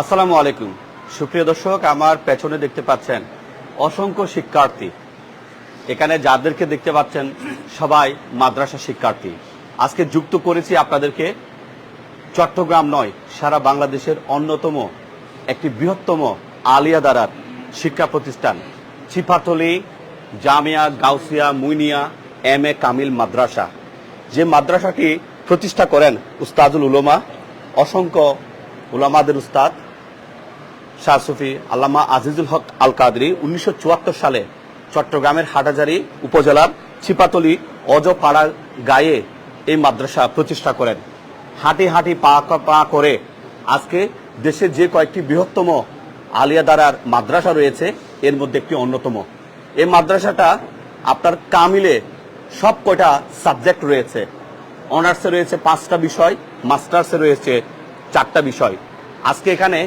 আসসালামু আলাইকুম। সুপ্রিয় দর্শক, আমার পেছনে দেখতে পাচ্ছেন অসংখ্য শিক্ষার্থী। এখানে যাদেরকে দেখতে পাচ্ছেন সবাই মাদ্রাসা শিক্ষার্থী। আজকে যুক্ত করেছি আপনাদেরকে চট্টগ্রাম নয়, সারা বাংলাদেশের অন্যতম একটি বৃহত্তম আলিয়া দ্বারার শিক্ষা প্রতিষ্ঠান চিপাতলি জামিয়া, গাউসিয়া, মুইনিয়া, এম এ কামিল মাদ্রাসা। যে মাদ্রাসাটি প্রতিষ্ঠা করেন উস্তাদুল উলমা, অসংখ্য উলামাদের উস্তাদ। শাহ সুফি আল্লামা আজিজুল হক আল কাদরি উনিশশো সালে চট্টগ্রামের হাটাজারি উপজেলার ছিপাতলি অজপাড়া গায়ে এই মাদ্রাসা প্রতিষ্ঠা করেন। হাঁটি হাঁটি পা পা করে আজকে দেশের যে কয়েকটি বৃহত্তম আলিয়া দ্বারার মাদ্রাসা রয়েছে, এর মধ্যে একটি অন্যতম। এই মাদ্রাসাটা আপনার কামিলে সব কয়টা সাবজেক্ট রয়েছে। অনার্সে রয়েছে পাঁচটা বিষয়, মাস্টার্সে রয়েছে চারটা বিষয়। আজকে এখানে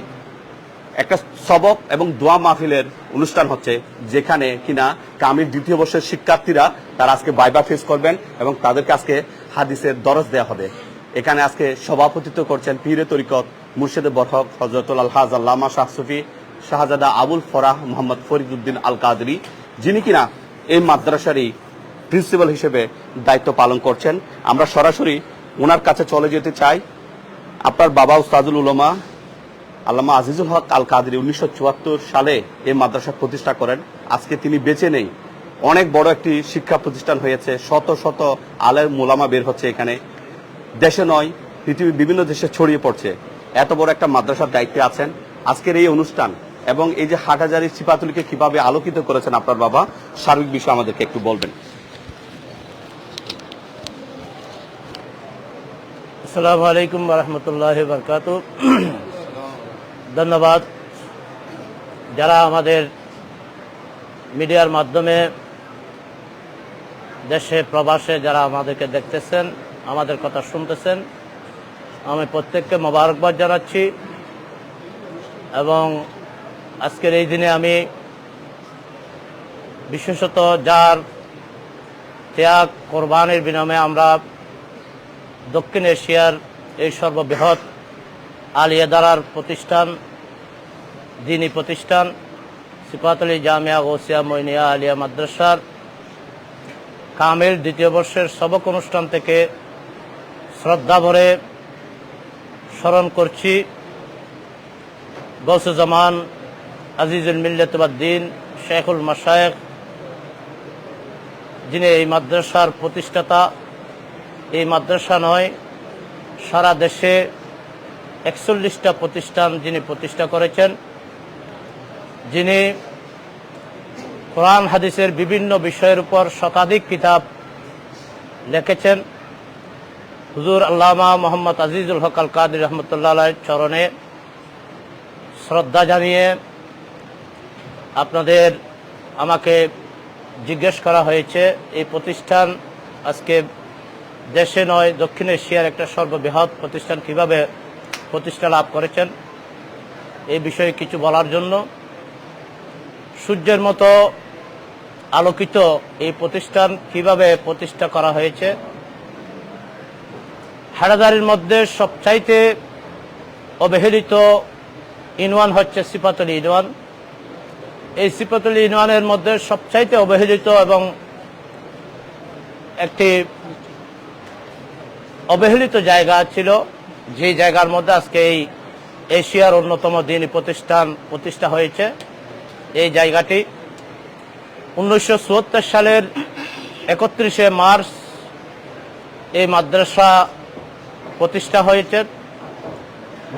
একটা সবক এবং দোয়া মাহফিলের অনুষ্ঠান হচ্ছে, যেখানে কিনা কামির দ্বিতীয় বর্ষের শিক্ষার্থীরা তারা আজকে বাইবা ফেস করবেন এবং তাদেরকে আজকে হাদিসের দরজ দেওয়া হবে। এখানে আজকে সভাপতিত্ব করছেন পীরে তরিকত মুর্শিদে বরহক হজরতুল আলহাজ আল্লামা শাহসুফি শাহজাদা আবুল ফরাহ মোহাম্মদ ফরিদুদ্দিন আল কাদরি যিনি কিনা এই মাদ্রাসারই প্রিন্সিপাল হিসেবে দায়িত্ব পালন করছেন। আমরা সরাসরি ওনার কাছে চলে যেতে চাই। আপনার বাবা উস্তাদুল উলমা আল্লামা আজিজুল হক আল কাদরি উনিশশো সালে এই মাদ্রাসা প্রতিষ্ঠা করেন। আজকে তিনি বেঁচে নেই। অনেক বড় একটি শিক্ষা প্রতিষ্ঠান হয়েছে। শত শত আলের মোলামা বের হচ্ছে এখানে। দেশে নয়, পৃথিবীর বিভিন্ন দেশে ছড়িয়ে পড়ছে। এত বড় একটা মাদ্রাসার দায়িত্বে আছেন। আজকের এই অনুষ্ঠান এবং এই যে হাটাজারি চিপাতুলিকে কীভাবে আলোকিত করেছেন আপনার বাবা, সার্বিক বিষয় আমাদেরকে একটু বলবেন। আসসালামু আলাইকুম রহমতুল্লাহ ধন্যবাদ। যারা আমাদের মিডিয়ার মাধ্যমে দেশে, প্রবাসে যারা আমাদেরকে দেখতেছেন, আমাদের কথা শুনতেছেন, আমি প্রত্যেককে মোবারকবাদ জানাচ্ছি এবং আজকের এই দিনে আমি বিশেষত যার ত্যাগ কোরবানির বিনিময়ে আমরা দক্ষিণ এশিয়ার এই সর্ববৃহৎ আলিয়া দারার প্রতিষ্ঠান, দিনী প্রতিষ্ঠান সিপাতলি জামিয়া গৌসিয়া মইনিয়া আলিয়া মাদ্রাসার কামেল দ্বিতীয় বর্ষের সবক অনুষ্ঠান থেকে শ্রদ্ধা ভরে স্মরণ করছি। গৌসুজ্জামান আজিজুল মিল্লাতবাদ্দিন শেখুল মাসায়েক যিনি এই মাদ্রাসার প্রতিষ্ঠাতা। এই মাদ্রাসা নয়, সারা দেশে একচল্লিশটা প্রতিষ্ঠান যিনি প্রতিষ্ঠা করেছেন, যিনি কোরআন হাদিসের বিভিন্ন বিষয়ের উপর শতাধিক কিতাব লিখেছেন। হুজুর আল্লামা মোহাম্মদ আজিজুল হক আল কাদির রহমতুল্লাহ চরণে শ্রদ্ধা জানিয়ে আপনাদের আমাকে জিজ্ঞেস করা হয়েছে, এই প্রতিষ্ঠান আজকে দেশে নয়, দক্ষিণ এশিয়ার একটা সর্ববৃহৎ প্রতিষ্ঠান কীভাবে প্রতিষ্ঠা লাভ করেছেন। এই বিষয়ে কিছু বলার জন্য সূর্যের মতো আলোকিত এই প্রতিষ্ঠান কীভাবে প্রতিষ্ঠা করা হয়েছে? হাড়াদারির মধ্যে সবচাইতে অবহেলিত ইনওয়ান হচ্ছে সিপাতলি ইনওয়ান। এই সিপাতলি ইনওয়ানের মধ্যে সবচাইতে অবহেলিত এবং একটি অবহেলিত জায়গা ছিল যে জায়গার মধ্যে আজকে এই এশিয়ার অন্যতম দিনী প্রতিষ্ঠান, প্রতিষ্ঠা হয়েছে, এই জায়গাটি উনিশশো সালের একত্রিশে মার্চ এই মাদ্রাসা প্রতিষ্ঠা হয়েছে।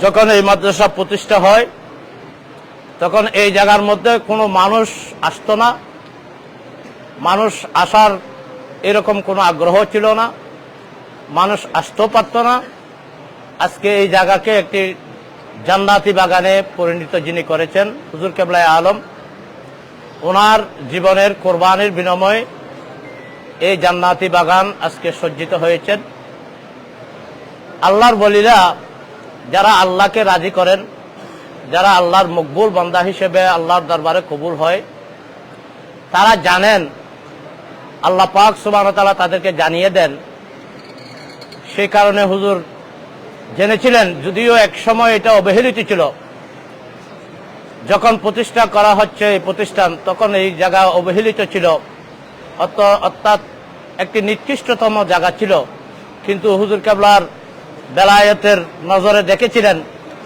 যখন এই মাদ্রাসা প্রতিষ্ঠা হয়, তখন এই জায়গার মধ্যে কোনো মানুষ আসতো না। মানুষ আসার এরকম কোনো আগ্রহ ছিল না। মানুষ আসতেও পারত না। আজকে এই জায়গাকে একটি জান্নাতি বাগানে পরিণত যিনি করেছেন, হুজুর কেবলায় আলম, ওনার জীবনের কোরবানির বিনিময়ে এই জান্নাতি বাগান আজকে সজ্জিত হয়েছেন। আল্লাহর বলিরা যারা আল্লাহকে রাজি করেন, যারা আল্লাহর মকবুল বান্দা হিসেবে আল্লাহর দরবারে কবুল হয়, তারা জানেন, আল্লাহ পাক সুবাহ তাদেরকে জানিয়ে দেন সেই কারণে হুজুর জেনেছিলেন, যদিও এক সময় এটা অবহেলিত ছিল। যখন প্রতিষ্ঠা করা হচ্ছে এই প্রতিষ্ঠান, তখন এই জায়গা অবহেলিত ছিল। অর্থাৎ একটি নিকৃষ্টতম জায়গা ছিল। কিন্তু হুজুর কাবলার বেলায়েতের নজরে দেখেছিলেন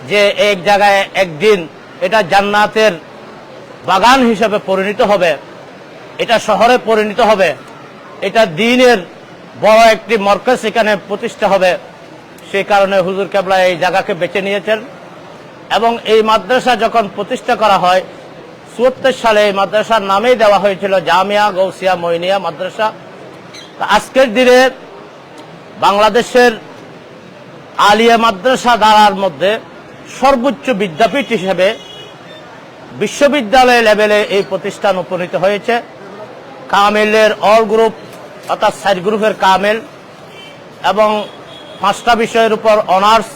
যে এক জায়গায় একদিন এটা জান্নাতের বাগান হিসেবে পরিণত হবে। এটা শহরে পরিণত হবে। এটা দিনের বড় একটি মর্কাজ এখানে প্রতিষ্ঠা হবে। সেই কারণে হুজুর কেবলা এই জায়গাকে বেছে নিয়েছেন। এবং এই মাদ্রাসা যখন প্রতিষ্ঠা করা হয়, চুয়াত্তর সালে এই মাদ্রাসার নামেই দেওয়া হয়েছিল জামিয়া গৌসিয়া মইনিয়া মাদ্রাসা। আজকের দিনে বাংলাদেশের আলিয়া মাদ্রাসা দ্বারার মধ্যে সর্বোচ্চ বিদ্যাপীঠ হিসেবে বিশ্ববিদ্যালয় লেভেলে এই প্রতিষ্ঠান উপনীত হয়েছে। কামেলের অল গ্রুপ অর্থাৎ সাইড গ্রুপের কামেল এবং পাঁচটা বিষয়ের উপর অনার্স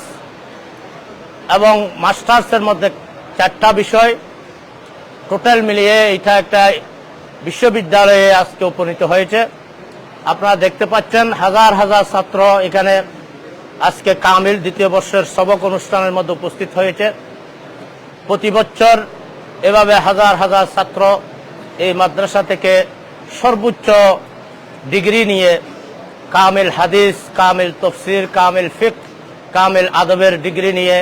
এবং মাস্টার্সের মধ্যে চারটা বিষয়। টোটাল মিলিয়ে এটা একটা বিশ্ববিদ্যালয়ে আজকে উপনীত হয়েছে। আপনারা দেখতে পাচ্ছেন হাজার হাজার ছাত্র এখানে আজকে কামিল দ্বিতীয় বর্ষের সবক অনুষ্ঠানের মধ্যে উপস্থিত হয়েছে। প্রতি বছর এভাবে হাজার হাজার ছাত্র এই মাদ্রাসা থেকে সর্বোচ্চ ডিগ্রি নিয়ে কামিল হাদিস, কামিল তফসির, কামিল ফিক কামিল আদবের ডিগ্রি নিয়ে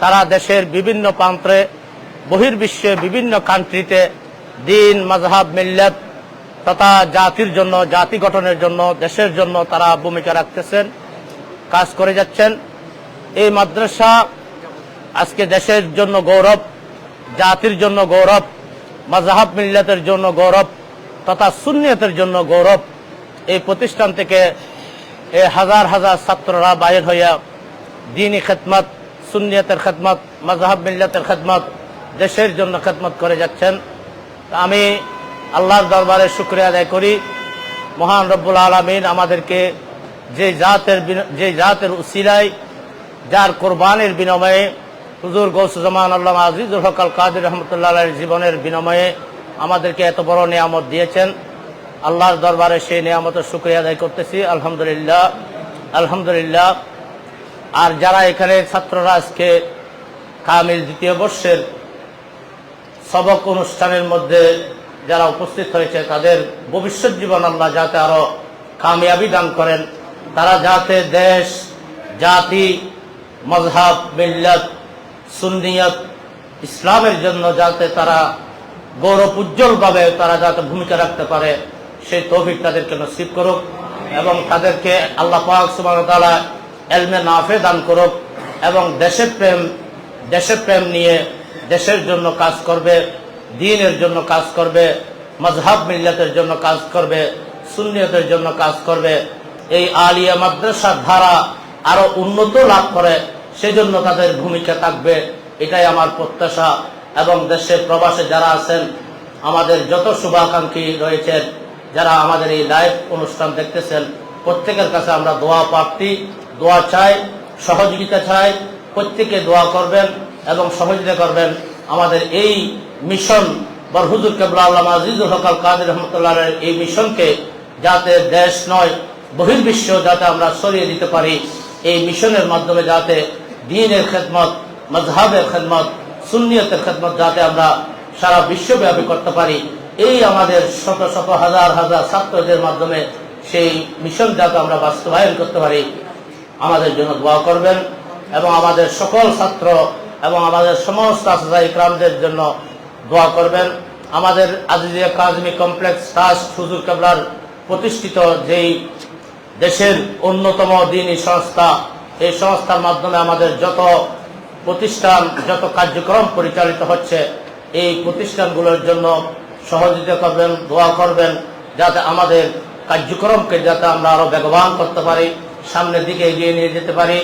তারা দেশের বিভিন্ন প্রান্তে, বহির্বিশ্বে বিভিন্ন কান্ট্রিতে দিন মাজহাব মিল্লাত তথা জাতির জন্য, জাতি গঠনের জন্য, দেশের জন্য তারা ভূমিকা রাখতেছেন, কাজ করে যাচ্ছেন। এই মাদ্রাসা আজকে দেশের জন্য গৌরব, জাতির জন্য গৌরব মাজাহাব মিল্লাতের জন্য গৌরব তথা সুন্নিয়তের জন্য গৌরব। এই প্রতিষ্ঠান থেকে হাজার হাজার ছাত্ররা বাইর হইয়া দিনী খেদমত, সুন্নিয়তের খেদমত মাজাহাব মিল্লাতের খেদমত, দেশের জন্য খেদমত করে যাচ্ছেন। আমি আল্লাহর দরবারে শুক্রিয়া আদায় করি। মহান রব্বুল আলমিন আমাদেরকে যে জাতের যে জাতের উসিলায়, যার কোরবানির বিনিময়ে, হুজুর গৌসুজমান আল্লাহ আজিজুল হকাল কাদির রহমতুল্লাহ জীবনের বিনিময়ে আমাদেরকে এত বড় নিয়ামত দিয়েছেন। আল্লাহর দরবারে সেই নিয়ামতের শুক্রিয়া আদায় করতেছি। আলহামদুলিল্লাহ আলহামদুলিল্লাহ। আর যারা এখানে ছাত্ররা আজকে কামিল দ্বিতীয় বর্ষের সবক অনুষ্ঠানের মধ্যে যারা উপস্থিত হয়েছে, তাদের ভবিষ্যৎ জীবন আল্লাহ যাতে আরও কামিয়াবি দান করেন। তারা যাতে দেশ, জাতি মজহাব মিল্লত, সুন্নিয়ত, ইসলামের জন্য যাতে তারা গৌরব উজ্জ্বলভাবে তারা যাতে ভূমিকা রাখতে পারে। সেই তৌফিক তাদেরকে নসিব করুক এবং তাদেরকে আল্লাহ পাক সুবাহ তালা এলমে নাফে দান করুক এবং দেশের প্রেম দেশের প্রেম নিয়ে দেশের জন্য কাজ করবে, দিনের জন্য কাজ করবে মজহাব মিল্লাতের জন্য কাজ করবে, সুন্নিয়তের জন্য কাজ করবে। এই আলিয়া মাদ্রাসার ধারা আরও উন্নত লাভ করে, সেজন্য তাদের ভূমিকা থাকবে। এটাই আমার প্রত্যাশা এবং দেশে প্রবাসে যারা আছেন, আমাদের যত শুভাকাঙ্ক্ষী রয়েছেন যারা আমাদের এই লাইভ অনুষ্ঠান দেখতেছেন, প্রত্যেকের কাছে আমরা দোয়া প্রার্থী, দোয়া চাই, সহযোগিতা চাই, প্রত্যেকে দোয়া করবেন এবং সহযোগিতা করবেন আমাদের এই মিশন বরহুজুর কেবলা আল্লাহ আজিজুল হকাল কাদের রহমতুল্লাহ এই মিশনকে যাতে দেশ নয়, বহির্বিশ্ব যাতে আমরা সরিয়ে দিতে পারি, এই মিশনের মাধ্যমে যাতে দিনের খেদমত মজহাবের খেদমত, সুন্নিয়তের খেদমত যাতে আমরা সারা বিশ্বব্যাপী করতে পারি এই আমাদের শত শত হাজার হাজার ছাত্রদের মাধ্যমে সেই মিশন যাতে আমরা বাস্তবায়ন করতে পারি, আমাদের জন্য দোয়া করবেন এবং আমাদের সকল ছাত্র এবং আমাদের সমস্ত আসাদা ইকরামদের জন্য দোয়া করবেন। আমাদের আজিজিয়া কাজমি কমপ্লেক্স ট্রাস্ট সুজুর কেবলার প্রতিষ্ঠিত যেই দেশের অন্যতম দিনী সংস্থা, এই সংস্থার মাধ্যমে আমাদের যত প্রতিষ্ঠান, যত কার্যক্রম পরিচালিত হচ্ছে, এই প্রতিষ্ঠানগুলোর জন্য সহযোগিতা করবেন, দোয়া করবেন, যাতে আমাদের কার্যক্রমকে যাতে আমরা আরও বেগবান করতে পারি, সামনের দিকে এগিয়ে নিয়ে যেতে পারি,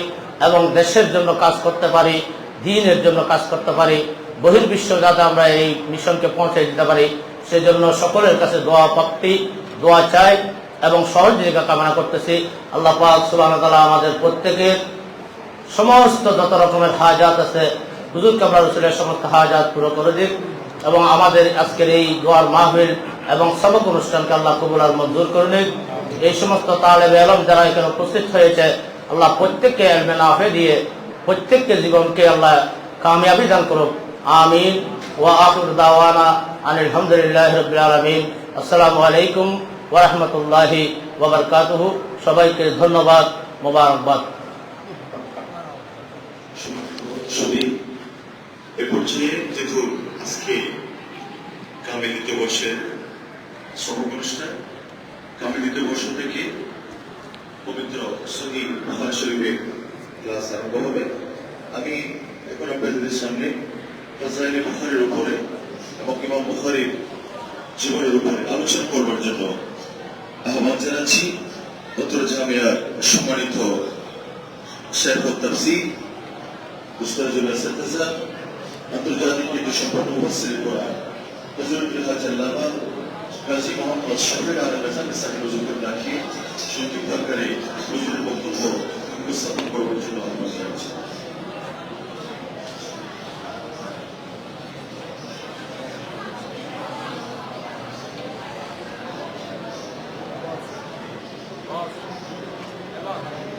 এবং দেশের জন্য কাজ করতে পারি, দিনের জন্য কাজ করতে পারি, বহির্বিশ্ব যাতে আমরা এই মিশনকে পৌঁছে দিতে পারি, সেজন্য সকলের কাছে দোয়া প্রাপ্তি দোয়া চাই, এবং সহযোগিতা কামনা করতেছি। আল্লাহ পাক সুবাহ আমাদের প্রত্যেকের সমস্ত যত রকমের হাজাত আছে হুজুর কামরা রসুলের সমস্ত হাজাত পুরো করে দিক। এবং আমাদের আজকের এই দোয়ার মাহফিল এবং সবক অনুষ্ঠানকে আল্লাহ কবুল আর মঞ্জুর করে নিক। এই সমস্ত তালেব আলম যারা এখানে উপস্থিত হয়েছে, আল্লাহ প্রত্যেককে এলমে নাফে দিয়ে প্রত্যেককে জীবনকে আল্লাহ কামিয়াবি দান করুক। আমিন। ওয়া আখির দাওয়ানা আনিল হামদুলিল্লাহি রাব্বিল আলামিন। আসসালামু আলাইকুম ওয়া রাহমাতুল্লাহি ওয়া সবাইকে ধন্যবাদ, মোবারকবাদ। এ পর্যায়ে দেখুন, আজকে কামিনী দিবসের সমাপন অনুষ্ঠান। কামিনী দিবস থেকে পবিত্র সহি মহান শরীফের ক্লাস আরম্ভ হবে। আমি এখন আপনাদের সামনে ফজাইলে বুখারের উপরে এবং ইমাম বুখারির জীবনের উপরে আলোচনা করবার জন্য আহ্বান জানাচ্ছি। উত্তর জামিয়ার সম্মানিত শেখ عبدالقادر کی دشمبر نوبت سے لکھو رہا ہے حضرت رضا چلالہ بار قاضی محمد اور شہر ڈالے رضا کے ساتھ حضور کے ناکھی شہر کی بھر کرے، حضور کو تو جو ان کو سب پر بڑھو جو نوازم کیا چاہتا ہے Thank you.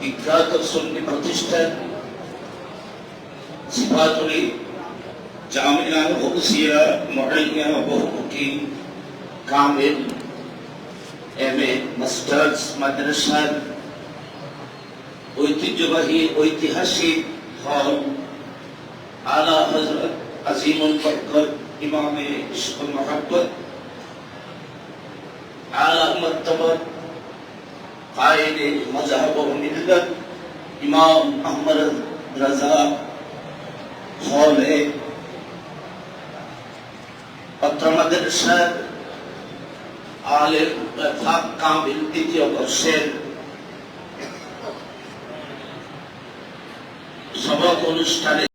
বিখ্যাত সঙ্গী প্রতিষ্ঠান সিফাতুলি জামিয়া হবসিয়া মহাইয়া বহুমুখী কামিল, এম এ মাস্টার্স মাদ্রাসার ঐতিহ্যবাহী ঐতিহাসিক হল আলা হজরত আজিমুল বরকত ইমামে ইশক মোহাম্মদ আলা মর্তবত قائد مذهب و ملت امام احمد رضا হলে পত্র মাদ্রাসার আলেম তথা কামিল দ্বিতীয় বর্ষের সবক অনুষ্ঠানে